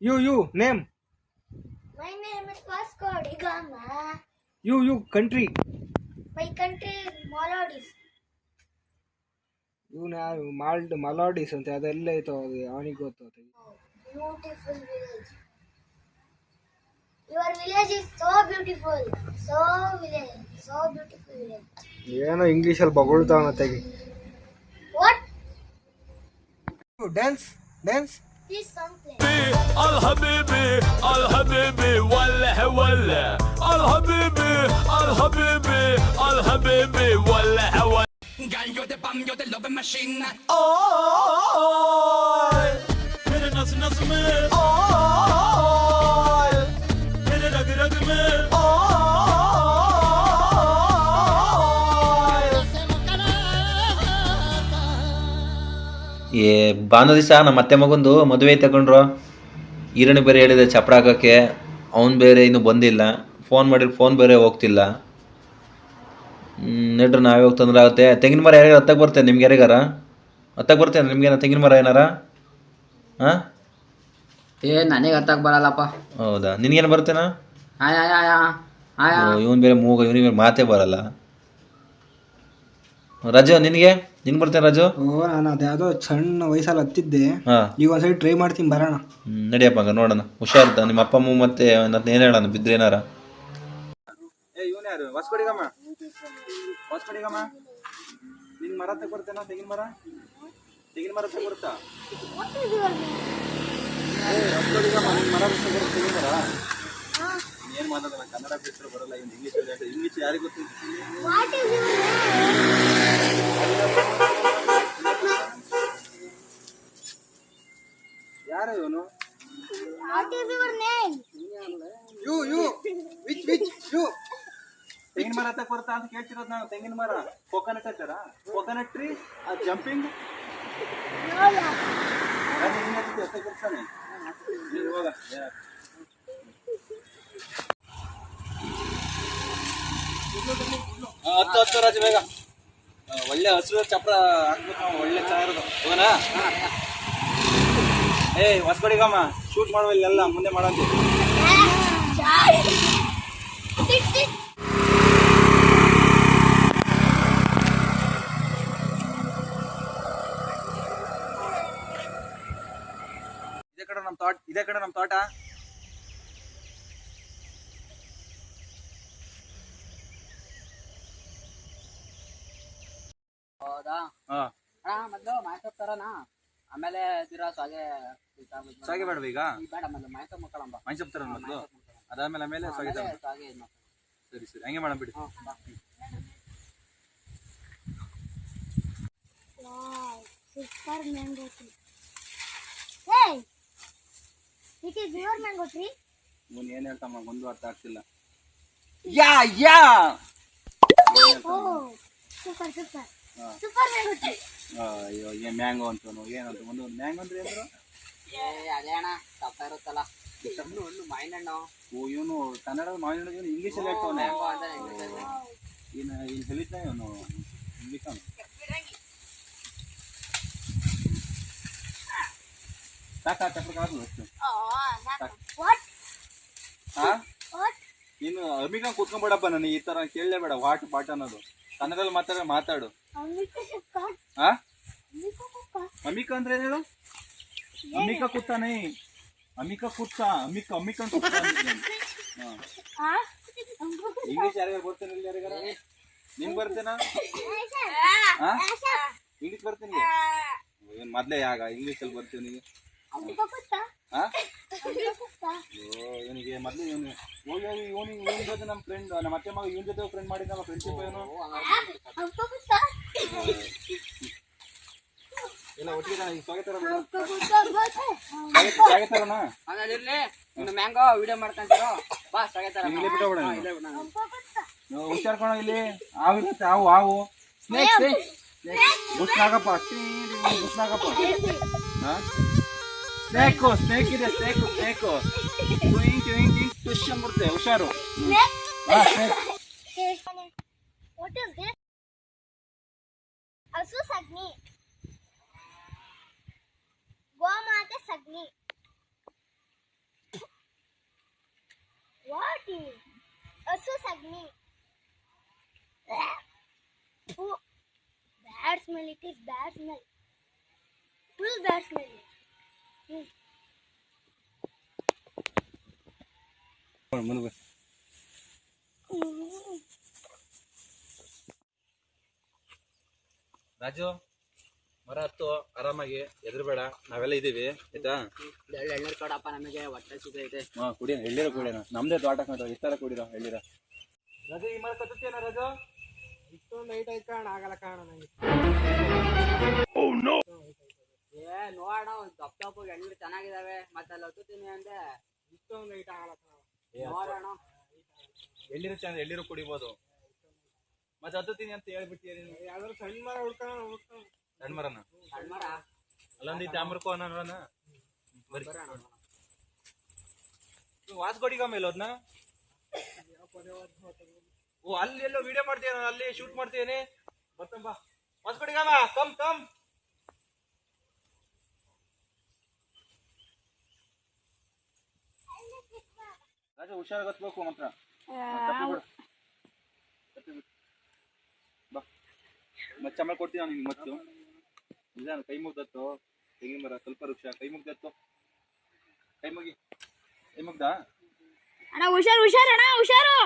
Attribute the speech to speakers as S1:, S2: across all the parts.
S1: You
S2: you name. My name is Vasco
S1: da Gama you you
S2: country my country Maldives
S1: you ನಾ ಮಾಲ್ಡ್ Maldives ಅಂತ. ಅದೆಲ್ಲ ಇತ್ತು ಅದು ಅವನಿಗೆ ಗೊತ್ತು
S2: ಅದು. Beautiful village your village is so beautiful so village so beautiful village
S1: ಏನೋ ಇಂಗ್ಲಿಷ್ ಅಲ್ಲಿ ಬಗಳ್ತಾವ
S2: ಮತ್ತೆ what
S1: dance dance
S2: Please don't play.
S3: الحبيبي الحبيبي ولا ولا الحبيبي الحبيبي الحبيبي ولا ولا Girl, you're the bomb, you're the loving machine. Oh, oh, oh, oh.
S4: ಏ ಭಾನು ದಿವಸ ನಮ್ಮ ಅತ್ತೆ ಮಗಂದು ಮದುವೆ ತಗೊಂಡ್ರು. ಈರಣಿ ಬೇರೆ ಹೇಳಿದೆ ಚಪ್ರ ಹಾಕೋಕ್ಕೆ. ಅವ್ನು ಬೇರೆ ಇನ್ನೂ ಬಂದಿಲ್ಲ. ಫೋನ್ ಮಾಡಿದ್ರೆ ಫೋನ್ ಬೇರೆ ಹೋಗ್ತಿಲ್ಲ. ನೆಡ್ರಿ ನಾವೇ ಹೋಗಿ ತೊಂದರೆ ಆಗುತ್ತೆ? ತೆಂಗಿನ ಮರ ಯಾರಿಗಾರ ಹತ್ತಕ್ಕೆ ಬರ್ತೇನೆ ನಿಮ್ಗೆ ಯಾರಿಗಾರ? ಹತ್ತಕ್ಕೆ ಬರ್ತೇನೆ ನಿಮ್ಗೇನ ತೆಂಗಿನ ಮರ ಏನಾರ? ಹಾಂ?
S5: ಏ ನನಗೆ ಹತ್ತಕ್ಕೆ ಬರಲ್ಲಪ್ಪ.
S4: ಹೌದಾ? ನಿನಗೇನು ಬರ್ತೇನ
S5: ಆಯ್ ಆಯ್ ಆಯ್ ಆಯ್
S4: ಇವನು ಬೇರೆ ಮೂಗ ಇವನಿಗೆ ಬೇರೆ ಮಾತೇ ಬರಲ್ಲ. ರಾಜು ನಿನಗೆ? ನಿನ್ಗೆ ಬರ್ತೇನೆ ರಾಜು?
S1: ಓ ನಾನು ಅದ್ಯಾವುದೋ ಸಣ್ಣ ವಯಸ್ಸಲ್ಲಿ ಹತ್ತಿದ್ದೆ.
S4: ಹಾಂ.
S1: ಈಗ ಒಂದ್ಸರಿ ಟ್ರೈ ಮಾಡ್ತೀನಿ ಬರೋಣ.
S4: ಹ್ಮ್, ನಡಿಯಪ್ಪ ಹಂಗ ನೋಡೋಣ. ಹುಷಾರ್ತ ನಿಮ್ಮ ಅಪ್ಪ ಅಮ್ಮ ಮತ್ತೆ ನನ್ನ ಏನು ಹೇಳೋಣ ಬಿದ್ರೆ ಏನಾರ?
S1: ಏ ಇವನ್ ಯಾರು? ಹೊಸ್ಕೊಡಿಗಮ್ಮ? ಹೊಸ್ಕೊಡಿಗಮ್ಮ? ನಿನ್ ಮರ ತಗೊಡ್ತೇನ ತೆಂಗಿನ ಮರ? ತೆಂಗಿನ ಮರ ತಗೊಡ್ತಾ
S2: ಏ
S1: ಹೊಸ್ಕೊಡಿಗಮ್ಮ ನಿನ್ ಮರ ತಗೊಡ್ ತೆಗಿನ ಮರ. ಏನ್ ಮಾತಾಡಲ್ಲ ಕನ್ನಡ ಬಿಟ್ಟರು ಬರಲ್ಲ ಇವ್ನು ಇಂಗ್ಲೀಷ್ ಇಂಗ್ಲೀಷ್ ಯಾರಿಗೂ ಗೊತ್ತಿಲ್ಲ?
S2: What is your name?
S1: ಯಾರು ಇವನು? You you which which you. ತೆಂಗಿನ ಮರ ತಕ್ಕ ಬರ್ತಾ ಅಂತ ಕೇಳ್ತಿರೋದು ನಾನು ತೆಂಗಿನ ಮರ. ಕೊಕೊನಟ್ ಹಚ್ಚಾರ? ಕೊಕೊನಟ್ ಟ್ರೀ ಆ ಜಂಪಿಂಗ್. ಬರ್ತಾನೆ ಹೋಗ ಹತ್ತು ಹತ್ತು ರಾಜ ಬೇಗ. ಒಳ್ಳೆ ಹಸಿರು ಚಪ್ರ ಹಾಕ್ಬೇಕು ನಾವು, ಒಳ್ಳೆ ಚೆನ್ನಾಗಿರೋದು ಹೋಗೋಣ? ಏಯ್ ಹೊಸ್ಕೊಡಿಗಮ್ಮ ಶೂಟ್ ಮಾಡುವ ಇಲ್ಲೆಲ್ಲ, ಮುಂದೆ ಮಾಡೋದು. ಇದೇ ಕಡೆ ನಮ್ಮ ತೋಟ ಇದೇ ಕಡೆ ನಮ್ಮ ತೋಟ
S5: ಹೌದಾ?
S1: ಹಾ.
S5: ಅಣ್ಣ ಮೊದಲು ಮಾಯ್ಸಪ್ ತರಣ ಆಮೇಲೆ ದಿರಾ ಸಾಗೆ
S1: ಸಾಗೆ ಬೇಡ ಈಗ?
S5: ಬೇಡ ಮೊದಲು ಮಾಯ್ಸಪ್ ಮಕ್ಕಳಂಬ
S1: ಮೈಸೂರು ತರ ಮೊದಲು? ಅದಾದ್ಮೇಲೆ ಆಮೇಲೆ ಸಾಗೆ ತರ
S5: ಆಮೇಲೆ ಸಾಗೆ
S1: ಸರಿ ಸರಿ. ಹಂಗೆ ಮಾಡೋಣ ಬಿಡಿ.
S5: Super mango
S2: tree super mango tree. Mango tree. tree.
S1: ಏನ್ ಹೇಳ್ತಮ್ಮ ಒಂದು ಅರ್ಥ ಆಗ್ತಿಲ್ಲ. Yeah yeah!
S2: ಓ ಸೂಪರ್ super.
S1: ಅಯ್ಯೋ ಏನ್ ಮ್ಯಾಂಗೋ ಅಂತನು ಏನಂತ ಒಂದು ಮ್ಯಾಂಗೋ ಅಂದ್ರೆ ಏನು
S5: ಏ ಅದೇ ಅಣ್ಣ ತಪ್ಪ ಇರುತ್ತಲ್ಲ. ಹಣ್ಣು ಹಣ್ಣು ಮಾವಿನಣ್ಣು.
S1: ಓ ಇವನು ಕನ್ನಡ ಮಾವಿನ ಇವನು ಇಂಗ್ಲೀಷ್ ಅಲ್ಲಿ ಹೇಳ್ತವನೆ. ಇನ್ನು ಇಲ್ಲಿ ಹೇಳಿದ್ನ ಇವನು. ಇಂಗ್ಲೀಷ್ ಅವನು ಸಾಕ ಚಪ್ರ ಕಾದು ಅಷ್ಟು? ನೀನು ಅಮಿಗ ಕೂತ್ಕೊಂಡ್ಬೇಡಪ್ಪ ನನಗೆ ಈ ತರ ಕೇಳಲೇಬೇಡ ವಾಟ್ ಪಾಟ್ ಅನ್ನೋದು. ಕನ್ನಡದಲ್ಲಿ ಮಾತಾಡ ಮಾತಾಡು. ಹಾ. ಅಮಿಕ ಅಂದ್ರೆ ಏನೇಳು ಅಮಿಕ ಕುತ್ತಾನೆ. ಅಮಿಕ ಕುತ್ತ ಅಮಿಕ ಅಮಿಕ ಅಂತ. ಇಂಗ್ಲೀಷ್ ಯಾರಿಗಾರ ಬರ್ತೇನೆ ಇಲ್ಲಿ ಯಾರಿಗಾರ ನಿಂಗ್ ಬರ್ತೇನಾ? ಇಂಗ್ಲಿಷ್ ಬರ್ತೀನಿ ಏನ್ ಮೊದ್ಲೇ ಯಾಗ ಇಂಗ್ಲೀಷ್ ಅಲ್ಲಿ ಬರ್ತೀನಿ ನಿನಗೆ ಇವನಿಗೆ ಮೊದ್ಲು ಇವನು ಹೋಗಿ ಹೋಗಿ ಇವನು ಜೊತೆ ನಮ್ಮ ಫ್ರೆಂಡ್ ನಮ್ಮ ಅತ್ತೆ ಮಗ ಇವನ್ ಜೊತೆ ಫ್ರೆಂಡ್ ಮಾಡಿದ್ನಲ್ಲ ಫ್ರೆಂಡ್ಶಿಪ್ ಏನು. ಎಲ್ಲ ಒಟ್ಟಿಗೆ ಈಗ ಸ್ವಾಗತ ಸ್ವಾಗತ
S5: ಇನ್ನು ಮ್ಯಾಂಗೋ ವಿಡಿಯೋ ಮಾಡ್ಕೊಂತಾರೋ. ಬಾ
S1: ಇಲ್ಲೇ ಬಿಟ್ಟೋಗ್ಬಿಡ ಹಾವು ಇರುತ್ತೆ ಹಾವು ಹಾವು.
S5: ಸ್ನೇಕ್ ಸ್ನೇಕ್
S1: ಹಾ? ಸ್ನೇಕು ಸ್ನೇಕ್ ಇದೆ ಸ್ನೇಕು ಸ್ನೇಕು ಟ್ವಿಂಗ್ ಟ್ವಿಂಗ್ ಟ್ವಿಶ್ ಅಂದ್ಬಿಡುತ್ತೆ ಹುಷಾರು. ಹಾ ಸ್ನೇಕ್ ರಾಜು ಮರ ಹತ್ತು ಆರಾಮಾಗಿ ಎದುರುಬೇಡ ನಾವೆಲ್ಲ ಇದೀವಿ ಆಯ್ತಾ?
S5: ಎರಡು ಎಳ್ನೀರು ಕೊಡಪ್ಪ ನಮಗೆ ಹೊಟ್ಟೆ ಸಿಗೈತೆ
S1: ಹಾ ಕುಡಿ ಎಳ್ಳಿರ ಕುಡಿಯೋಣ ನಮ್ದೇ ತೋಟ ಕಂಡು ಈ ತರ ಕುಡಿರೋ ಎಳ್ಳಿರ. ರಾಜು ಈ ಮರ ಕತ್ತೇನ ರಾಜು?
S6: ಇಷ್ಟೊಂದು ಐಟ್ ಐತ್ ಕಾಣ ಆಗಲ್ಲ ಕಾಣ ನನಗೆ
S5: ಏ ನೋಡೋಣ ದಪ್ಪ ದಪ್ಪ ಎಳ್ನೀರು ಚೆನ್ನಾಗಿದಾವೆ ಮತ್ತೆ ಅಲ್ಲಿ ಹತ್ತುತ್ತೀನಿ ಅಂದೆ.
S6: ಇಷ್ಟೊಂದು ಐಟ್ ಆಗಲ್ಲ ಕಾಣ.
S5: ನೋಡೋಣ
S1: ಎಳ್ಳಿರು ಚಂದ ಎಳ್ಳಿರು ಕುಡಿಬೋದು. ಮತ್ತೆ ಹತ್ತುತ್ತೀನಿ ಅಂತ ಹೇಳ್ಬಿಟ್ಟಿ
S6: ಯಾವ್ದಾದ್ರು ಸಣ್ಣ ಮರ ಹುಡ್ಕೋಣ
S1: ಸಣ್ಣ ಮರನ?
S5: ಸಣ್ಣ ಮರ.
S1: ಅಲ್ಲೊಂದು ಚಾಮರ್ಕೋ ಅನ್ನೋಣ ಬರೀ.
S5: ಬರೋಣ.
S1: ವಾಸ್ಕೋಡಿಗ ಮೇಲೆ ಹೋದ್ನ ಓ ಅಲ್ಲಿ ಎಲ್ಲೋ ವಿಡಿಯೋ ಮಾಡ್ತೀನಿ ಅಲ್ಲಿ ಶೂಟ್ ಮಾಡ್ತೀನಿ ಬರ್ತಂಬ Vasco da Gama come come Raja ಹುಷಾರಾಗಿ ಹತ್ಬೇಕು ಮಾತ್ರ. ಮತ್ತೆ ಆಮೇಲೆ ಕೊಡ್ತೀನಿ ನಾನು ನಿನ್ಗೆ ಮತ್ತು ನಿಜಾನ ಕೈ ಮುಗ್ದತ್ತು ತೆಂಗಿನ ಮರ ಸ್ವಲ್ಪ ವೃಕ್ಷ ಕೈ ಮುಗ್ದತ್ತು ಕೈ ಮುಗಿ. ಕೈ ಮುಗ್ದ?
S2: ಅಣ್ಣ ಹುಷಾರು ಹುಷಾರು ಅಣ್ಣ ಹುಷಾರು.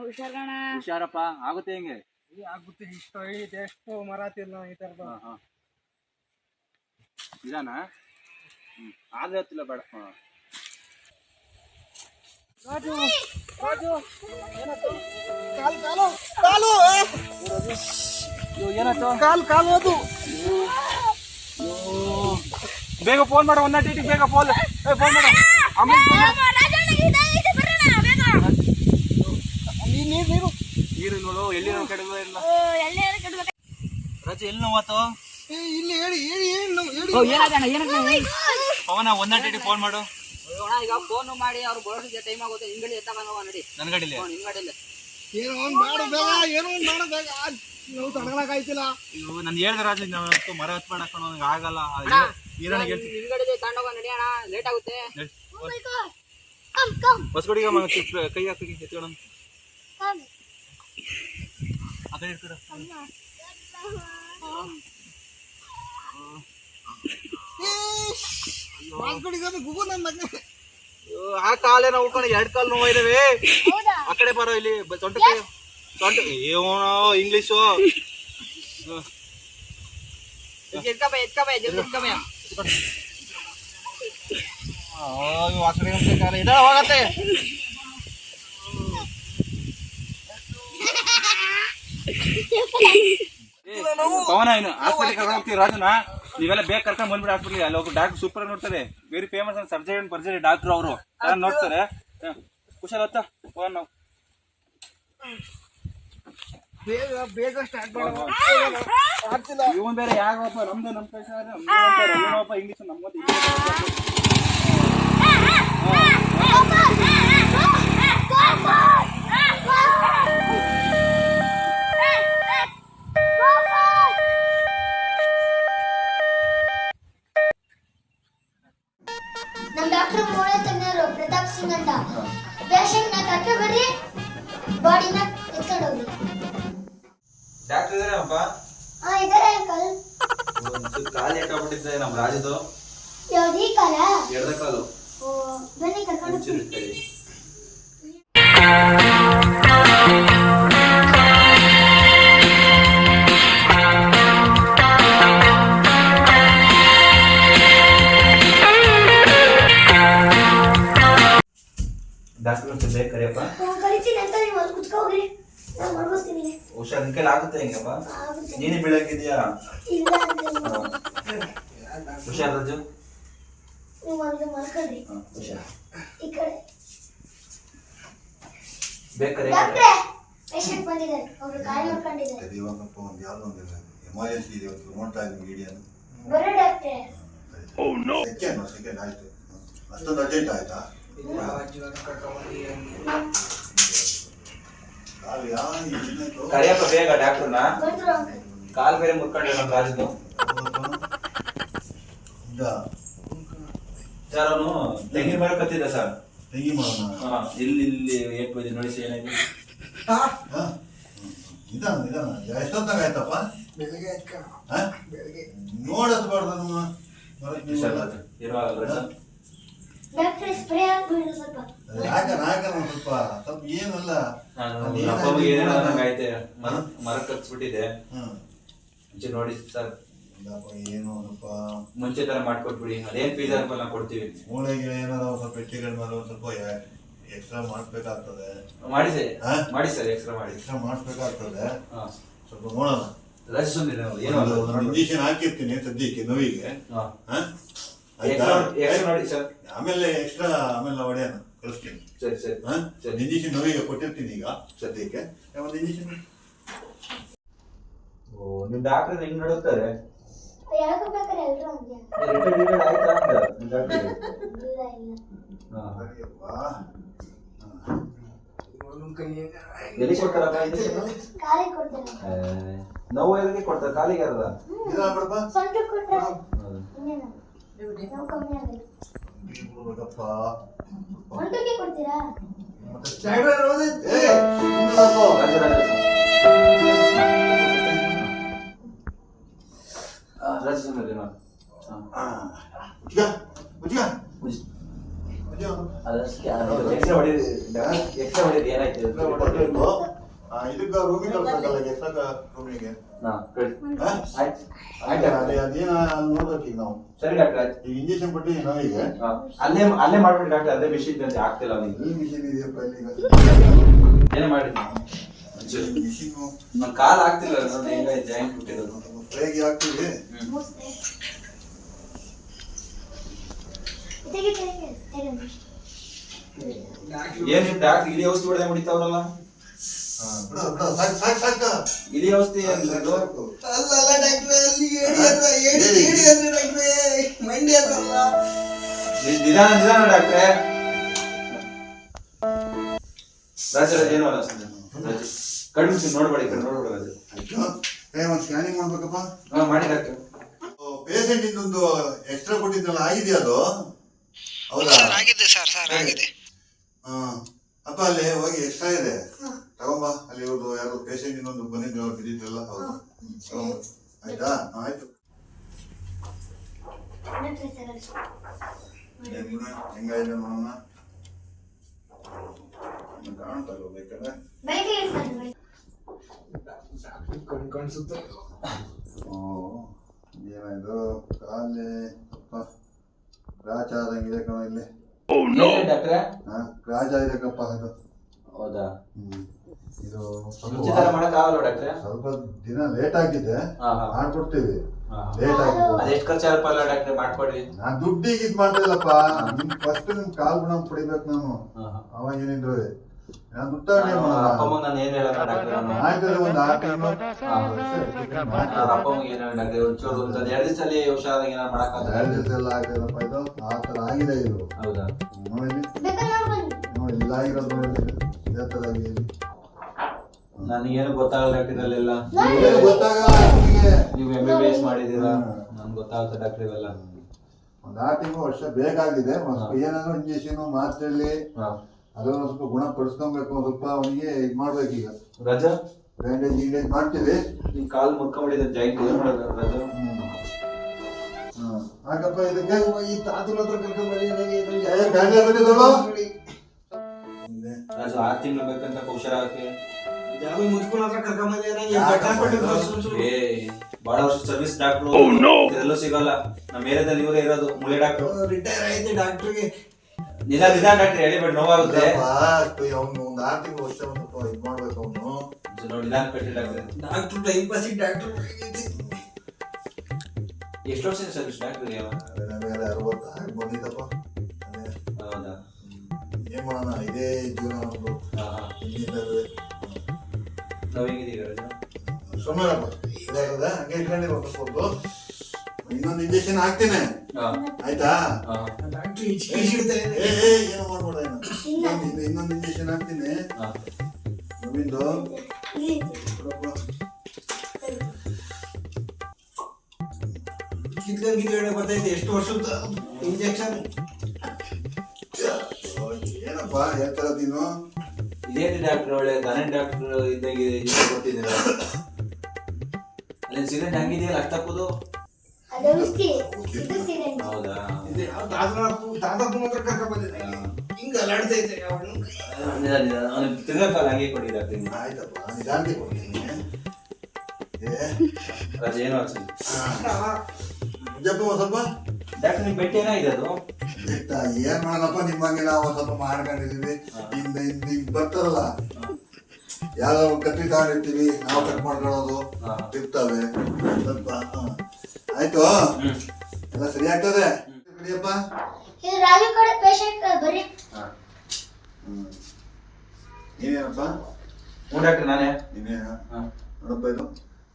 S2: ಹುಷಾರಣ್ಣ
S1: ಹುಷಾರಪ್ಪ ಆಗುತ್ತೆ ಹೆಂಗೆ?
S6: ಈ ಆಗುತ್ತೆ ಇಷ್ಟು ಹೈಟ್ ಎಷ್ಟು ಮರ ತಿಲ್ಲ ಈ ಥರದ
S1: ಹಾ ಹಾ. ನಿಧಾನ? ಹ್ಮ್. ಆದ್ರೆ ಹತ್ತಿಲ್ಲ ಬೇಡ. ಹಾಂ.
S6: ಕಾಲು ಕಾಲು ಕಾಲು
S1: ಏನಾಯ್ತು
S6: ಕಾಲು ಕಾಲು ಅದು.
S1: ಬೇಗ ಫೋನ್ ಮಾಡು ಒನ್ ನಾಟ್ ಏಟಿಗೆ ಬೇಗ ಫೋನ್ ಫೋನ್ ಮಾಡು.
S6: ನೀರು ನೀರು ನೀರು.
S1: ನೀರು ನೋಡು ಎಲ್ಲಿ ನಮ್ಮ ಕಡೆ ಇಲ್ಲ. ರಾಜು ಎಲ್ಲಿ ನೋವಾತು
S6: ಏ ಇಲ್ಲಿ ಹೇಳಿ ಹೇಳಿ ಏನು ಅವನ ಹೇಳಿ
S5: ಏನಾಗ
S1: ಪವನ ಒನ್ ನಾಟ್ ಫೋನ್ ಮಾಡು.
S5: ಅಣ್ಣ ಈಗ ಫೋನ್ ಮಾಡಿ ಅವ್ರು ಬರೋದಿಗೆ ಟೈಮ್ ಆಗುತ್ತೆ. ಹಿಂಗಡಿ ಎತ್ತಕೊಂಡವ ನಡಿ.
S1: ನನ್ನ ಗಡಿಲಿ.
S5: ಫೋನ್ ಹಿಂಗಡಿಲ್ಲ
S6: ಏನೋ ಒಂದು ಮಾಡು ಬೇಗ ಏನೋ ಒಂದು ಮಾಡು ಬೇಗ. ನಾವು
S1: ಇವು ನಾನು ಹೇಳ್ದೆ ರಾಜು ನಾನು ಮರ ಆಗಲ್ಲ. ಹೇಳ್ತೀನಿ.
S5: ಹಿಂಗಡಿಲಿ ತಗೊಂಡೋಗ ನಡಿ ಅಣ್ಣ ಲೇಟ್ ಆಗುತ್ತೆ.
S2: ಕಮ್ ಕಮ್
S1: ಹೊಸಗಡಿಗೆ ಕೈ ಹಾಕಿ ಎತ್ಕೊಳ್ಳೋಣ
S2: ಕಮ್
S1: ಆ ಕಡೆ ಇರ್ತೀರ?
S6: ಗುಗು ನನ್ನ ಮಗನೇ
S1: ಆ ಕಾಲೇ ನಾವು ಕಣ ಎರಡು ಕಾಲು ನೋವು ಇದಾವೆ.
S2: ಹೌದಾ?
S1: ಆ ಕಡೆ ಬರೋ ಇಲ್ಲಿ ಸೊಂಟ ಸೊಂಟ ಏನೋ ಇಂಗ್ಲೀಷು. ಹೋಗತ್ತೆ ಪವನ ಏನು ಹಾಸ್ಪಿಟಲ್ ಕರ್ಕೊಂಡು ಹೋಗ್ತೀವಿ ರಾಜನ. ನೀವೆಲ್ಲ ಬೇಗ ಕರ್ಕೊಂಡ್ ಬಂದ್ಬಿಡಿ ಹಾಸ್ಪಿಟಲ್ ಅಲ್ಲಿ ಒಬ್ಬ ಡಾಕ್ಟರ್ ಸೂಪರ್ ನೋಡ್ತಾರೆ. ವೆರಿ ಫೇಮಸ್ ಅಂತ ಸರ್ಜರಿ ಬರ್ಜರಿ ಡಾಕ್ಟರ್ ಅವರು. ನೋಡ್ತಾರೆ. ಕುಶಲ ಹೊತ್ತ. ನಾವು.
S6: ಬೇಗ ಬೇಗ ಸ್ಟಾರ್ಟ್ ಮಾಡೋ. ಆಗ್ತಿಲ್ಲ
S1: ಇವನ್ ಬೇರೆ ಯಾಕಪ್ಪ ನಮ್ದು ನಮ್ ಕೈ ಏನಪ್ಪ ಇಂಗ್ಲೀಷ್ ನಮ್ಗಂತ ಇಂಗ್ಲೀಷ್
S2: ಇದಾರೆ ಅಂಕಲ್
S4: ಕಾಲು ಏಟಾಗ್ಬಿಟ್ಟಿದ್ದೆ ನಮ್ಮ ರಾಜದು
S2: ಯಾವ್ದು ಈ ಕಾಲ
S4: ಎಡದ ಕಾಲು
S2: ಓ ಬನ್ನಿ ಕರ್ಕೊಂಡು ಹೋಗ್ತೀನಿ.
S4: ಒಂಚೂರು ಇಟ್ಕೊಳ್ಳಿ. ಡಾಕ್ಟರ್ ಅಂತ ಬೇಕು ಕರಿಯಪ್ಪ
S2: ಹ್ಮ್, ಕರಿತೀನಿ ಅಂತ ನೀವು ಅಲ್ಲಿ ಕುತ್ಕೊ ಹೋಗ್ರಿ ನಾನು ಮಡ್ಗಿಸ್ತೀನಿ
S4: ಹುಷಾರ್ ನಿನ್ ಕೈಲಿ ಆಗುತ್ತೆ ಹೆಂಗಪ್ಪ ನೀನು ಬೀಳಕ್ಕಿದ್ಯಾ ಹುಷಾರ್ ರಾಜು? ಬೇಕಾರೆ
S2: ಡಾಕ್ಟ್ರೆ ಪೇಷಂಟ್ ಬಂದಿದ್ದಾರೆ. ಅವರು ಕಾಯಿ ಮಾಡ್ಕೊಂಡಿದ್ದಾರೆ
S7: ಅದು ಇವಾಗಪ್ಪ ಒಂದು ಯಾವುದೋ ಒಂದು ಎಮರ್ಜೆನ್ಸಿ ಇದೆ ಇವತ್ತು. ನೋಡ್ತಾ ಇದ್ದೀನಿ ಮೀಡಿಯಾನು
S2: ಬರೋ ನೋ.
S7: ಸೆಕೆಂಡ್ ಸೆಕೆಂಡ್ ಆಯ್ತು. ಅಷ್ಟೊಂದು ಅರ್ಜೆಂಟ್ ಆಯ್ತಾ? ಕಾಲು
S4: ಕರಿಯಪ್ಪ ಬೇಗ ಡಾಕ್ಟರ್ನ ಕಾಲ್ ಬೇರೆ ಮುರ್ಕೊಂಡೆ ನಮ್ಮ ರಾಜದು
S7: ಇಲ್ಲ
S1: ಸರ್ ಅವನು ತೆಂಗಿನ ಮರ ಕತ್ತಿದ್ದ ಸರ್.
S7: ತೆಂಗಿನ ಮಾಡೋಣ
S1: ಹಾ, ಇಲ್ಲಿ ಇಲ್ಲಿ ಏಟ್ ಬೈದಿ ನೋಡಿ ಏನಾಯ್ತು?
S7: ಹಾ? ನಿಧಾನ ನಿಧಾನ ಎಷ್ಟೊತ್ತಾಗ ಆಯ್ತಪ್ಪ?
S6: ಬೆಳಿಗ್ಗೆ ಆಯ್ತು? ಬೆಳಿಗ್ಗೆ.
S7: ನೋಡತ್ಬಾರ್ದು ನಮ್ಮ ಮರಕ್ಕೆ
S2: ಸ್ಪ್ರೇ ಹಾಕ್ಬಿಡ್ರಿ ಸ್ವಲ್ಪ.
S7: ಸ್ವಲ್ಪ ಏನಲ್ಲ.
S1: ಮರ
S7: ಹ್ಮ್.
S1: ಮುಂಚೆ ನೋಡಿ ಸರ್.
S7: ಇಲ್ಲಪ್ಪ ಏನು ಸ್ವಲ್ಪ
S1: ಮುಂಚೆ ತರ ಮಾಡ್ಕೊಟ್ಬಿಡಿ. ಅದೇನ್ ಫೀಸ್ ನಾವು ಕೊಡ್ತೀವಿ.
S7: ಮೂಳೆಗೆ ಏನಾರ ಒಂದ್ ಸ್ವಲ್ಪ ಹೆಚ್ಚಿಗೆ ಮೇಲೆ ಒಂದ್ ಸ್ವಲ್ಪ ಎಕ್ಸ್ಟ್ರಾ ಮಾಡ್ಬೇಕಾಗ್ತದೆ.
S1: ಮಾಡಿ ಸರ್.
S7: ಹಾ?
S1: ಮಾಡಿ ಸರ್ ಎಕ್ಸ್ಟ್ರಾ ಮಾಡಿ.
S7: ಎಕ್ಸ್ಟ್ರಾ ಮಾಡ್ಬೇಕಾಗ್ತದೆ.
S1: ಹಾ.
S7: ಸ್ವಲ್ಪ ನೋಡೋಣ.
S1: ರಜೆ ಏನೋ
S7: ಹಾಕಿರ್ತೀನಿ ಸದ್ಯಕ್ಕೆ ನೋವಿಗೆ.
S1: ಹಾ?
S7: ಹಾ?
S1: ಎಕ್ಸ್ಟ್ರಾ ಎಕ್ಸ್ಟ್ರಾ ನೋಡಿ ಸರ್
S7: ಆಮೇಲೆ ಎಕ್ಸ್ಟ್ರಾ ಆಮೇಲೆ ಹೊಡೆಯೋಣ ಕಳಿಸ್ತೀನಿ.
S1: ಸರಿ ಸರಿ.
S7: ಹಾ? ಒಂದು ಇಂಜೆಕ್ಷನ್ ನೋವಿಗೆ ಕೊಟ್ಟಿರ್ತೀನಿ ಈಗ ಸದ್ಯಕ್ಕೆ. ಒಂದು ಇಂಜೆಕ್ಷನ್
S1: ಓ ನಿಮ್ಮ ಡಾಕ್ಟರ್ ಹೆಂಗ್ ನೋಡುತ್ತಾರೆ
S2: ಯಾಕೆ ಬೇಕಾದ್ರೆ ಎಲ್ರು ಹಂಗೆ?
S1: ರಿಟೈರ್ಡ್ ರಿಟೈರ್ಡ್ ಆಯ್ತಾ ಅಂತ? ನಿಮ್ ಡಾಕ್ಟರ್
S2: ಇಲ್ಲ ಇಲ್ಲ.
S1: ಹಾ. ಎಲ್ಲಿ ಕೊಡ್ತಾರಪ್ಪ ಇಂಜೆಕ್ಷನ್
S2: ಖಾಲಿ ಕೊಡ್ತೇನೆ
S1: ನೋವು ಎಲ್ಲಿಗೆ ಕೊಡ್ತಾರೆ? ಕಾಲಿಗೆ ಅಲ್ಲ
S2: ಸೊಂಟಕ್ಕೆ ಕೊಡ್ತೀರಾ
S6: ಡಾಕ್ಟ್ರೆ ರೋಸ್
S7: ಏ, ಸುಮ್ನಿರಪ್ಪ.
S1: ರಾಜ ರಾಜ ರಾಜ ಸುಮ್ಮನೆ
S7: ಆ, ಮುಚ್ಚಿಗ, ಮುಚ್ಚಿಗ. ಮುಚ್ಚಿಗ.
S1: ಎಕ್ಸ್ಟ್ರಾ ಹೊಡೀರಿ ಎಕ್ಸ್ಟ್ರಾ ಹೊಡೀರಿ ಏನಾಯ್ತು
S7: ಎಕ್ಸ್ಟ್ರಾ ಹೊಡೆದಿರ್ಬೇಕು. ಆ, ಇದಕ್ಕ ರೂಮಿಗೆ ಕಳ್ಸ್ಬೇಕಲ್ಲ ಎಕ್ಸ್ಟ್ರಾ ರೂಮಿಗೆ
S1: ಹಾ ಕಳಿ
S7: ಹಾ?
S1: ಆಯ್ತು
S7: ಅದೇ
S1: ಆಯ್ತು
S7: ಅದೇನ ನೋಡ್ಬೇಕು ಈಗ ನಾವು
S1: ಸರಿ ಡಾಕ್ಟರ್ ಆಯ್ತು
S7: ಈಗ
S1: ಅಲ್ಲೇ ಅಲ್ಲೇ ಮಾಡ್ಬಿಡಿ ಡಾಕ್ಟರ್ ಅದೇ ಮಿಷಿನ್ ಅಂತ ಆಗ್ತಿಲ್ಲ
S7: ಈ
S1: ಏನೇ ಮಾಡಿ
S7: ಮಿಷಿನ್
S1: ನನ್ ಕಾಲ್ ಆಗ್ತಿಲ್ಲ ನೋಡಿ ಜಾಯಿಂಟ್ ಬಿಟ್ಟಿರೋದು? ಏನ್ ಡಾಕ್ಟರ್ ಇಡೀ ಔಷಧಿ ಹೊಡೆದೇ ಮುಡಿತಾವ್ರಲ್ಲ ಇಲಿ ಔಷಧಿ
S7: ಸಾಕು,
S1: ಏನಿದು?
S7: ಸಾಕು.
S6: ಅಲ್ಲ ಅಲ್ಲ ಡಾಕ್ಟ್ರೆ ಅಲ್ಲಿ ಏಡಿ ಹತ್ರ ಏಡಿ ಏಡಿ. ಅಂದ್ರೆ ಡಾಕ್ಟ್ರೆ ಮಂಡಿ ಹತ್ರ ಅಲ್ಲ.
S1: ನಿ- ನಿಧಾನ ನಿಧಾನ ಡಾಕ್ಟ್ರೆ. ರಾಜರಾಜ ರಾಜ ಏನು ಅಲ್ಲ ಕಣ್ಣು ಮುಚ್ಚಿ ನೋಡ್ಬೇಡಿ ಕಡೆ ನೋಡ್ಬೇಡಿ ರಾಜ.
S7: ಏ ಒಂದು ಸ್ಕ್ಯಾನಿಂಗ್ ಮಾಡ್ಬೇಕಪ್ಪ.
S1: ಹಾ ಮಾಡಿ ಡಾಕ್ಟರ್.
S7: ಪೇಷಂಟ್ ಇಂದೊಂದು ಎಕ್ಸ್ಟ್ರಾ ಕೊಟ್ಟಿದ್ದಲ್ಲ ಆಗಿದೆಯಾ ಅದು? ಹೌದಾ?
S6: ಆಗಿದೆ ಸರ್ ಸರ್ ಆಗಿದೆ
S7: ಹಾ. ಅಪ್ಪ ಅಲ್ಲಿ ಹೋಗಿ ಎಕ್ಸ್ಟ್ರಾ ಇದೆ. ತಗೊಂಬ ಅಲ್ಲಿ ಇವ್ರದ್ದು ಯಾರು ಪೇಷಂಟ್ ಇನ್ನೊಂದು ಬಂದಿದ್ರು ಅವ್ರು ಬಿದ್ದಿದ್ರಲ್ಲ ಹೌದು. ಆಯ್ತಾ? ಆಯ್ತು? ಹೆಂಗಾಗಿದೆ ನೋಡೋಣ. ಕಾಣ್ತಲ್ಲ ಬೇಕಾದ್ರೆ
S6: ಕಾಣಿಸುತ್ತೆ.
S7: ಓ ಏನಾಯ್ತು? ಕಾಲೇ ಅಪ್ಪ. ರಾಚಾದಂಗಿದೆ ಕಣ ಇಲ್ಲಿ.
S1: ಡಾಕ್ಟ್ರೆ?
S7: ಹಾ ಕ್ರಾಚ್ ಆಗಿದೆಕಪ್ಪ ಅದು.
S1: ಹೌದಾ?
S7: ಹ್ಮ್. ಇದು ಸ್ವಲ್ಪ
S1: ಮುಂಚೆ ತರ ಮಾಡಕ್ ಆಗಲ್ಲ ಡಾಕ್ಟ್ರೆ?
S7: ಸ್ವಲ್ಪ ದಿನ ಲೇಟ್ ಆಗಿದೆ.
S1: ಹಾ ಹಾ.
S7: ಮಾಡ್ಕೊಡ್ತೀವಿ. ಲೇಟ್ ಆಗಿದೆ
S1: ಅದೆಷ್ಟು ಖರ್ಚಾಗಪ್ಪ ಅಲ್ಲ ಡಾಕ್ಟ್ರೆ ಮಾಡ್ಕೊಡ್ರಿ
S7: ನಾನ್ ದುಡ್ಡಿಗೆ ಇದ್ ಮಾಡ್ತಿಲ್ಲಪ್ಪ ನಿಮ್ ಫಸ್ಟ್ ನಿಮ್ ಕಾಲ್ ಗುಣ ಪಡಿಬೇಕು ನಾನು.
S1: ಹಾ, ಹಾ.
S7: ಅವಾಗ ಏನಿದ್ರು ನಾನ್ ದುಡ್ಡು ತಗೊಂಡೆ
S1: ನಾನು
S7: ಮಾಡೋಣ.
S1: ಅಪ್ಪ ಅಮ್ಮ ನಾನು ಏನ್ ಹೇಳಲ್ಲ ಡಾಕ್ಟ್ರೆ ನಾನು.
S7: ಒಂದು ಆರು ತಿಂಗಳು.
S1: ಅವ್ರ ಅಪ್ಪ ಅಮ್ಮಗೆ ಏನ್ ಹೇಳಲ್ಲ ಡಾಕ್ಟ್ರೆ ಒಂಚೂರು ಒಂದು ಎರಡು ದಿವಸದಲ್ಲಿ ಹುಷಾರಾಗಿ ಏನಾರು ಮಾಡಕ್ಕಾಗಲ್ಲ
S7: ಡಯಾಲಿಸಿಸ್ ಎಲ್ಲ ಆಗಿದೆಲ್ಲಪ್ಪ ಇದು? ಆ ಥರ ಆಗಿದೆ ಇದು.
S1: ಹೌದಾ?
S7: ನೋಡಿ
S2: ಬೇಕಾದ್ರೆ ನೋಡ್ಬನ್ನಿ
S7: ನೋಡಿ ಇಲ್ಲ ಆಗಿರೋದು ನೋಡಿ ಇದೇ ಥರ ಆಗಿದೆ.
S1: ನನಗೇನು ಗೊತ್ತಾಗಲ್ಲ ಡಾಕ್ಟರ್ ಇದ್ರಲ್ಲೆಲ್ಲ.
S7: ಏನು ಗೊತ್ತಾಗಲ್ಲ ನಿಮಗೆ.
S1: ನೀವು ಎಂ ಬಿ ಬಿ ಎಸ್ ಮಾಡಿದೀರಾ. ನನ್ಗೆ ಗೊತ್ತಾಗುತ್ತೆ ಡಾಕ್ಟರ್ ಇವೆಲ್ಲ.
S7: ಒಂದ್ ಆರು ತಿಂಗಳು ವರ್ಷ ಬೇಕಾಗಿದೆ. ಏನಾದ್ರು ಇಂಜೆಕ್ಷನ್ ಮಾತ್ರೆಯಲ್ಲಿ
S1: ಹಾ.
S7: ಅದನ್ನ ಸ್ವಲ್ಪ ಗುಣಪಡಿಸ್ಕೊಬೇಕು ಸ್ವಲ್ಪ ಅವನಿಗೆ ಇದು ಮಾಡ್ಬೇಕು ಈಗ.
S1: ರಜಾ?
S7: ಬ್ಯಾಂಡೇಜ್ ಗೀಂಡೇಜ್ ಮಾಡ್ತೀವಿ
S1: ನಿಮ್ ಕಾಲ್ ಮಾಡಿದ ಜಾಯಿಂಟ್ ಏನ್ ಮಾಡೋದು ರಜಾ.
S7: ಹಾಕಪ್ಪ ಇದಕ್ಕೆ
S6: ಈ ತಾತನ ಹತ್ರ ಕರ್ಕೊಂಡ್ ಬನ್ನಿ ನನಗೆ ನನಗೆ
S7: ಏ, ಬ್ಯಾಂಡೇಜ್ ಕಟ್ಟಿದಳು?
S1: ರಾಜು ಆರು ತಿಂಗಳು ಬೇಕಂತ
S6: ಯಾವ್ದೋ ಮುಚ್ಕೊಂಡ್ ಹತ್ರ ನನಗೆ.
S1: ಏ ಬಹಳ ವರ್ಷ ಸರ್ವಿಸ್ ಡಾಕ್ಟ್ರು ಎಲ್ಲೂ ಸಿಗಲ್ಲ. ನಮ್ಮ ಏರಿಯಾದಲ್ಲಿ ಇವರೇ ಇರೋದು ಮುಳೆ ಡಾಕ್ಟ್ರು
S6: ರಿಟೈರ್ ಆಯ್ತು ಡಾಕ್ಟರ್ಗೆ.
S1: ನಿಧಾನ ನಿಧಾನ ಡಾಕ್ಟ್ರ್ ಹೇಳಿಬೇಡಿ ನೋವಾಗುತ್ತೆ.
S7: ಅವ್ನು ಒಂದ್ ಆರು ತಿಂಗಳು ವರ್ಷ ಒಂದು ಸ್ವಲ್ಪ ಇದು ಮಾಡ್ಬೇಕು ಅವನು.
S1: ನೋಡಿ ನಿಧಾನ ಕಟ್ಟಿ ಡಾಕ್ಟ್ರೆ
S6: ಡಾಕ್ಟರ್ ಟೈಮ್ ಪಾಸಿಗೆ ಡಾಕ್ಟರ್
S1: ಎಷ್ಟು ವರ್ಷ ಸರ್ವಿಸ್ ಡಾಕ್ಟ್ರ್
S7: ಬೇರೆ ಅರವತ್ತು ಆಗಿ ಬಂದಿದ್ದಪ್ಪ ಅದೇ.
S1: ಹೌದಾ?
S7: ಏನ್ ಮಾಡೋಣ ಇದೇ ಜೀವನ ನಮ್ದು.
S1: ನಾವ್
S7: ಸುಮ್ಮನಪ್ಪ ಇದಾಗದ ಹಂಗೆ ಇಟ್ಕೊಂಡಿರೋ ಸ್ವಲ್ಪ. ಇನ್ನೊಂದು ಇಂಜೆಕ್ಷನ್ ಹಾಕ್ತೇನೆ. ಆಯ್ತಾ? ಏನು ಮಾಡ್ಬೇಡ ಇನ್ನೊಂದು ಇಂಜೆಕ್ಷನ್ ಹಾಕ್ತೀನಿ.
S6: ಕಿತ್ಕೊಂಡ್ ಕಿತ್ಕೊಂಡೆ ಬರ್ತೈತೆ ಎಷ್ಟು ವರ್ಷದ ಇಂಜೆಕ್ಷನ್
S7: ಏನಪ್ಪ ಹೇಳ್ತಾರ ನೀನು?
S1: ಇದೇನು ಡಾಕ್ಟರ್ ಒಳ್ಳೆ ದನ ಡಾಕ್ಟರ್ ಇದ್ದಂಗೆ ಇದು ಕೊಡ್ತಿದ್ದೀರ ಹಂಗಿದೆಯಲ್ಲ
S2: ಸಿರಂಜಿ
S1: ಹೌದಾ?
S6: ಇದು. ಯಾವ ದಾಸನಪ್ಪು ದಾದಪ್ಪನ ಹತ್ರ ಕರ್ಕೊಂಡ್ ಬಂದಿದ್ದೆ. ಹಿಂಗ ಅಲ್ಲಾಡ್ತೈತೆ ಅವನು.
S1: ನಿಧಾನ ನಿಧಾನ. ಹಂಗೆ
S7: ಆಯ್ತಪ್ಪ ನಿಧಾನಕ್ಕೆ ಕೊಡ್ತೀನಿ ಏ.
S1: ರಜೆ ಏನೋ ಅನ್ಸಲ್ಲ
S7: ಜಪ್ಪ ಒಂದ್ ಸ್ವಲ್ಪ.
S1: ಡಾಕ್ಟರ್ ನಿಮ್ ಬೆಟ್ಟ ಏನಾಗಿದೆ ಅದು?
S7: ಬಿಟ್ಟ ಏನ್ ಮಾಡೋಣಪ್ಪ ನಿಮ್ಮಂಗೆ ನಾವು ಒಂದ್ ಸ್ವಲ್ಪ ಮಾಡ್ಕೊಂಡಿದೀವಿ ಹಿಂದ ಹಿಂದ ಹಿಂಗ್ ಬರ್ತಾರಲ್ಲ. ಯಾವ್ದೋ ಒಂದ್ ಕತ್ತಿ ತಗೊಂಡಿರ್ತೀವಿ ನಾವು ಕಟ್ ಮಾಡ್ಕೊಳ್ಳೋದು. ಇರ್ತವೆ. ಸ್ವಲ್ಪ. ಆಯ್ತು. ಎಲ್ಲ ಸರಿ ಆಗ್ತದೆ. ಕಡಿಯಪ್ಪ
S2: ಇದು ರಾಜು ಕಡೆ ಪೇಷಂಟ್ ಬರ್ರಿ.
S7: ಹ್ಮ್. ನೀನೇನಪ್ಪ
S1: ಹ್ಞೂ ಡಾಕ್ಟರ್ ನಾನೇ.
S7: ನೀನೇನ
S1: ಹಾ.
S7: ನೋಡಪ್ಪ ಇದು.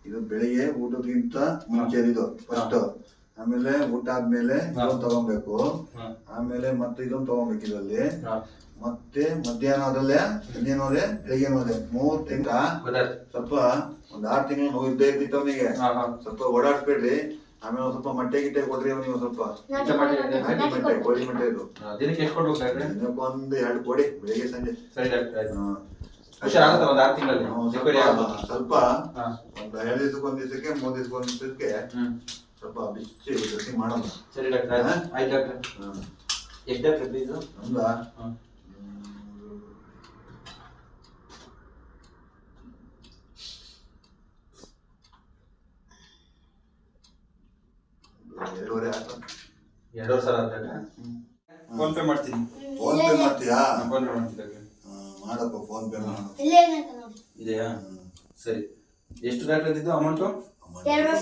S7: ಇದು ಬೆಳಿಗ್ಗೆ ಊಟಕ್ಕಿಂತ ಮುಂಚೆ ಇದು ಫಸ್ಟ್ ಆಮೇಲೆ ಊಟ ಆದ್ಮೇಲೆ ಇದೊಂದು ತಗೊಬೇಕು. ಆಮೇಲೆ ಮತ್ತೆ ಇದೊಂದು ತಗೊಬೇಕು ಇದರಲ್ಲಿ. ಮತ್ತೆ ಮಧ್ಯಾಹ್ನ ಆದಲ್ಲೇ ಸಂಜೆ ನೋದೆ ಬೆಳಿಗ್ಗೆ ನೋದೆ ಮೂರ್ ತಿಂಗಳ? ಸ್ವಲ್ಪ ಒಂದ್ ಆರ್ ತಿಂಗಳು ನೋವು ಇದ್ದೇ ಇರ್ತಿತ್ತು ಅವನಿಗೆ. ಸ್ವಲ್ಪ ಓಡಾಡ್ಸ್ಬೇಡ್ರಿ. ಆಮೇಲೆ ಒಂದ್ ಸ್ವಲ್ಪ ಮೊಟ್ಟೆ ಗಿಟ್ಟೆ ಹೋದ್ರೆ ನೀವು ಸ್ವಲ್ಪ ಮೊಟ್ಟೆ ಕೋಳಿ ಮೊಟ್ಟೆ ಇದು
S1: ದಿನಕ್ಕೆ ಎಷ್ಟು ಕೊಡ್ಬೇಕು ಡಾಕ್ಟ್ರೆ
S7: ದಿನಕ್ಕೆ ಒಂದ್ ಎರಡು ಕೊಡಿ ಬೆಳಿಗ್ಗೆ ಸಂಜೆ.
S1: ಸರಿ ಡಾಕ್ಟರ್. ಹುಷಾರಾಗುತ್ತೆ ಒಂದು ಆರು ತಿಂಗಳಲ್ಲಿ?
S7: ಸ್ವಲ್ಪ
S1: ಒಂದು
S7: ಸ್ವಲ್ಪ
S1: ಹಾ.
S7: ಒಂದ್ ಎರಡು ದಿವಸಕ್ಕೆ ಒಂದ್ ದಿವಸಕ್ಕೆ ಮೂರ್ ದಿವಸಕ್ಕೆ ಒಂದ್ ದಿವಸಕ್ಕೆ
S1: ಹ್ಮ್.
S7: ಸ್ವಲ್ಪ ಬಿಚ್ಚಿ ಡ್ರೆಸ್ಸಿಂಗ್ ಮಾಡೋಣ
S1: ಸರಿ ಡಾಕ್ಟರ್ ಆಯ್ತು. ಡಾಕ್ಟರ್. ಎಷ್ಟು ಡಾಕ್ಟರ್ ಹ್ಮ್
S7: ಎರಡೂವರೆ ಆಯ್ತು.
S1: ಎರಡೂವರೆ ಸಾವಿರ ಫೋನ್ ಪೇ ಮಾಡ್ತೀನಿ.
S7: ಫೋನ್ ಪೇ ಮಾಡ್ತೀಯಾ?
S1: ಫೋನ್ ಪೇ ಮಾಡ್ತೀನಿ
S7: ಮಾಡಪ್ಪ ಫೋನ್ ಪೇ ಮಾಡು.
S2: ನೋಡಿ.
S1: ಇದೆಯಾ? ಸರಿ. ಎಷ್ಟು ಡಾಕ್ಟರ್ ಇದ್ದಿದ್ದು ಅಮೌಂಟು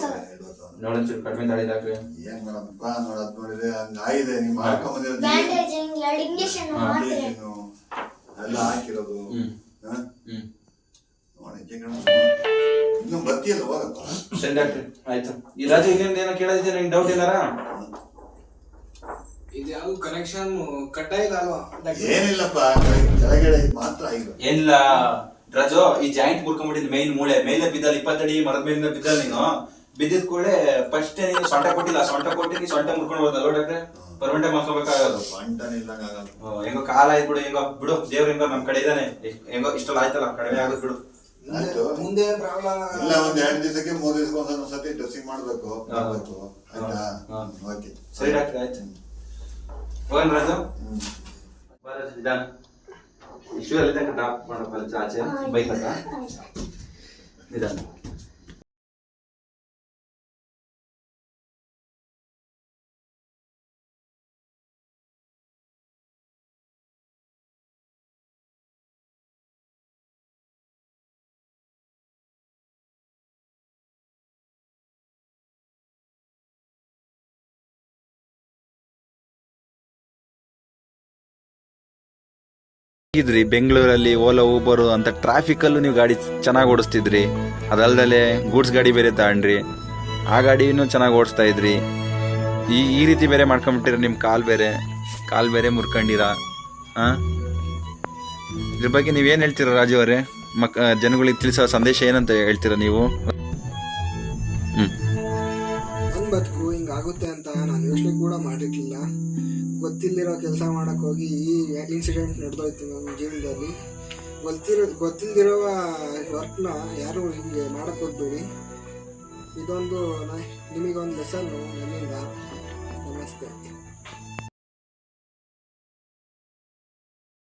S2: ಸಾವಿರ.
S1: ನೋಡೋಣ ಕಡಿಮೆ ತಾಳಿ ಡಾಕ್ಟ್ರೆ
S7: ಏನ್ ಮಾಡಪ್ಪ ನೋಡದ್ ನೋಡಿದ್ರೆ ಹಂಗಾಗಿದೆ. ನೀವು ಮಾಡ್ಕೊಂಬಂದಿರೋದು ಎಲ್ಲ ಹಾಕಿರೋದು. ನೋಡಿ ಚಿಕನ್ ಇನ್ನು ಬರ್ತೀಯಲ್ಲ ಹೋಗಪ್ಪ
S1: ಸರಿ ಡಾಕ್ಟ್ರೆ ಆಯ್ತು. ಈ ರಾಜು ಇನ್ನೊಂದು ಏನೋ ಕೇಳೋದಿದೆ ನಿಂಗೆ ಡೌಟ್ ಏನಾರ?
S6: ಇದು ಯಾವ್ದು ಕನೆಕ್ಷನ್ ಕಟ್ಟ ಇಲ್ಲ ಅಲ್ವಾ?
S7: ಏನಿಲ್ಲಪ್ಪ ಕೆಳಗಡೆ ಇದ್ ಮಾತ್ರ ಆಗಿರೋದು
S1: ಏನಿಲ್ಲ. ರಾಜು ಈ ಜಾಯಿಂಟ್ ಮುರ್ಕೊಂಡ್ಬಿಟ್ಟಿದ್ ಮೈನ್ ಮೂಳೆ. ಮೇಲೆ ಬಿದ್ದಲ್ಲ ಇಪ್ಪತ್ತಡಿ ಮರದ ಮೇಲಿಂದ ಬಿದ್ದಲ್ಲ ನೀನು. ಬಿದ್ದಿದ್ ಕೂಡಲೇ ಫಸ್ಟ್ ನೀನು ಸೊಂಟ ಕೊಟ್ಟಿಲ್ಲ. ಸೊಂಟ ಕೊಟ್ಟಿ ನೀ ಸೊಂಟ ಮುರ್ಕೊಂಡು ಹೋದಲ್ವ ಡಾಕ್ಟ್ರೆ? ಪರ್ಮನೆಂಟ್ ಮಾಡ್ಕೋಬೇಕಾಗೋದು ಹೆಂಗೋ ಕಾಲ ಆಯ್ತು ಬಿಡು ಹೆಂಗೋ. ಬಿಡು ದೇವ್ರ ಹೆಂಗೋ ನಮ್ ಕಡೆ ಇದಾನೆ ಹೆಂಗೋ ಇಷ್ಟೆಲ್ಲ ಆಯ್ತಲ್ಲ ಕಡಿಮೆ ಆಗೋದು ಬಿಡು.
S7: ಆಯ್ತು
S6: ಮುಂದೆ ಪ್ರಾಬ್ಲಮ್
S7: ಇಲ್ಲ ಒಂದ್ ಎರಡು ದಿವಸಕ್ಕೆ ಮೂರು ದಿವಸಕ್ಕೆ ಒಂದೊಂದು ಸತಿ ಡ್ರೆಸ್ಸಿಂಗ್ ಮಾಡ್ಬೇಕು. ಆಯ್ತಾ? ಓಕೆ.
S1: ಸರಿ ಡಾಕ್ಟ್ರೆ ಆಯ್ತು ಹೋಗೋಣ ರಾಜು.
S7: ಹ್ಮ್.
S1: ಬಾ ರಾಜು ನಿಧಾನ ಇಷ್ಟು ಅಲ್ಲಿ ತನಕ ಡ್ರಾಪ್ ಮಾಡಪ್ಪ ಆಚೆ ಬೈಕ್ ಹತ್ರ ನಿಧಾನ
S8: ಇದ್ರಿ ಬೆಂಗಳೂರಲ್ಲಿ ಓಲಾ ಊಬರ್ ಅಂತ ಟ್ರಾಫಿಕಲ್ಲೂ ನೀವು ಗಾಡಿ ಚೆನ್ನಾಗಿ ಓಡಿಸ್ತಿದ್ರಿ. ಅದಲ್ದಲೆ ಗೂಡ್ಸ್ ಗಾಡಿ ಬೇರೆ ತಗೊಂಡ್ರಿ. ಆ ಗಾಡಿನೂ ಚೆನ್ನಾಗಿ ಓಡಿಸ್ತಾ ಇದ್ರಿ. ಈ ಈ ರೀತಿ ಬೇರೆ ಮಾಡ್ಕೊಂಬಿಟ್ಟಿರ ನಿಮ್ಮ ಕಾಲ್ ಬೇರೆ ಕಾಲ್ ಬೇರೆ ಮುರ್ಕೊಂಡಿರ? ಹಾಂ ಇದ್ರ ಬಗ್ಗೆ ನೀವೇನು ಹೇಳ್ತೀರಾ ರಾಜು ಅವರೇ? ಮಕ್ ಜನಗಳಿಗೆ ತಿಳಿಸೋ ಸಂದೇಶ ಏನಂತ ಹೇಳ್ತೀರಾ ನೀವು? ಹ್ಞೂ
S6: ಬದುಕು ಹಿಂಗಾಗುತ್ತೆ ಅಂತ ನಾನು ಯೋಚನೆ ಕೂಡ ಮಾಡಿರ್ಲಿಲ್ಲ ಗೊತ್ತಿಲ್ದಿರೋ ಕೆಲಸ ಮಾಡೋಕ್ಕೋಗಿ ಈ ಇನ್ಸಿಡೆಂಟ್ ನಡೆದೋಯ್ತು ನಮ್ಮ ಜೀವನದಲ್ಲಿ. ಗೊತ್ತಿರೋ ಗೊತ್ತಿಲ್ಲದಿರೋ ವರ್ಕ್ನ ಯಾರು ಹಿಂಗೆ ಮಾಡಕ್ಕೆ ಹೋಗ್ಬೇಡಿ. ಇದೊಂದು ನಿಮಗೊಂದು ಲೆಸನ್ನು ನನ್ನಿಂದ. ನಮಸ್ತೆ.